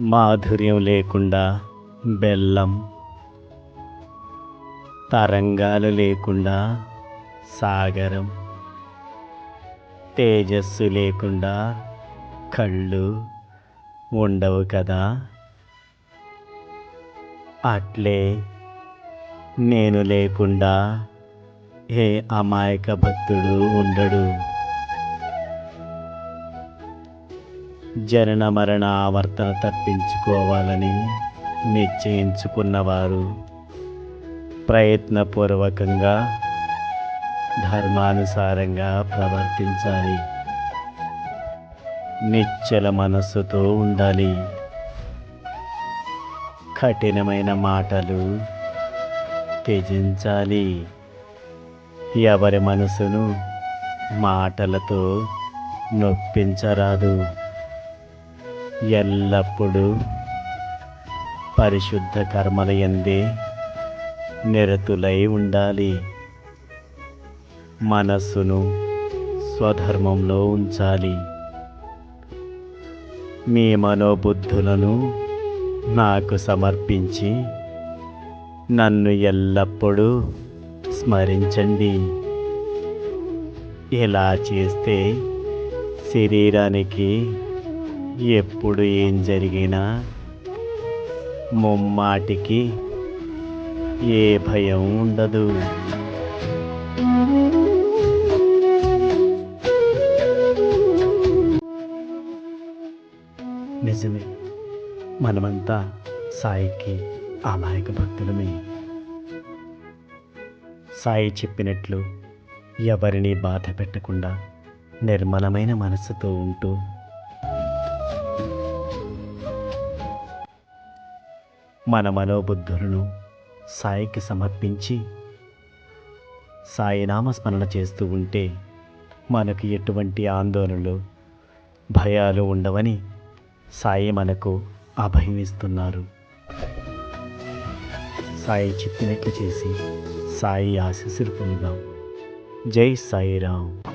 మాధుర్యం లేకుండా బెల్లం తరంగాలు లేకుండా సాగరం తేజస్సు లేకుండా కళ్ళు ఉండవు కదా. అట్లే నేను లేకుండా ఏ అమాయక భక్తుడు ఉండడు. జనన మరణ ఆవర్తన తప్పించుకోవాలని నిశ్చయించుకున్నవారు ప్రయత్నపూర్వకంగా ధర్మానుసారంగా ప్రవర్తించాలి. నిశ్చల మనస్సుతో ఉండాలి. కఠినమైన మాటలు త్యజించాలి. ఎవరి మనసును మాటలతో నొప్పించరాదు. ఎల్లప్పుడూ పరిశుద్ధ కర్మల ఎందే నిరతులై ఉండాలి. మనస్సును స్వధర్మంలో ఉంచాలి. మీ మనోబుద్ధులను నాకు సమర్పించి నన్ను ఎల్లప్పుడూ స్మరించండి. ఇలా చేస్తే శరీరానికి ఎప్పుడు ఏం జరిగినా ముమ్మాటికి ఏ భయం ఉండదు. నిజమే మనమంతా సాయికి అమాయక భక్తులమే. సాయి చెప్పినట్లు ఎవరిని బాధ పెట్టకుండా నిర్మలమైన మనసుతో ఉంటూ మన మనోబుద్ధులను సాయికి సమర్పించి సాయి నామస్మరణ చేస్తూ ఉంటే మనకు ఎటువంటి ఆందోళనలు భయాలు ఉండవని సాయి మనకు అభయమిస్తున్నారు. సాయి చెప్పినట్లు చేసి సాయి ఆశీస్సులు పొందుదాం. జై సాయిరామ్.